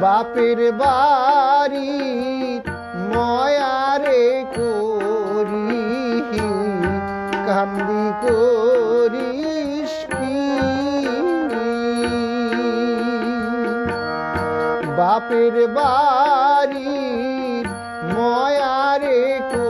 বাপের বাড়ি ময়ারে করি কান্দি করিস কি? বাপের বাড়ি ময়ারে করি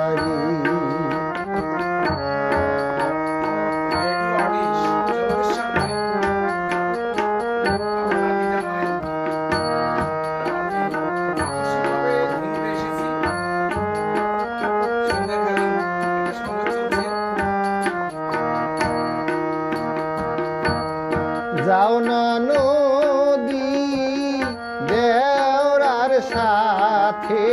যাও না নদী দেওরার সাথে।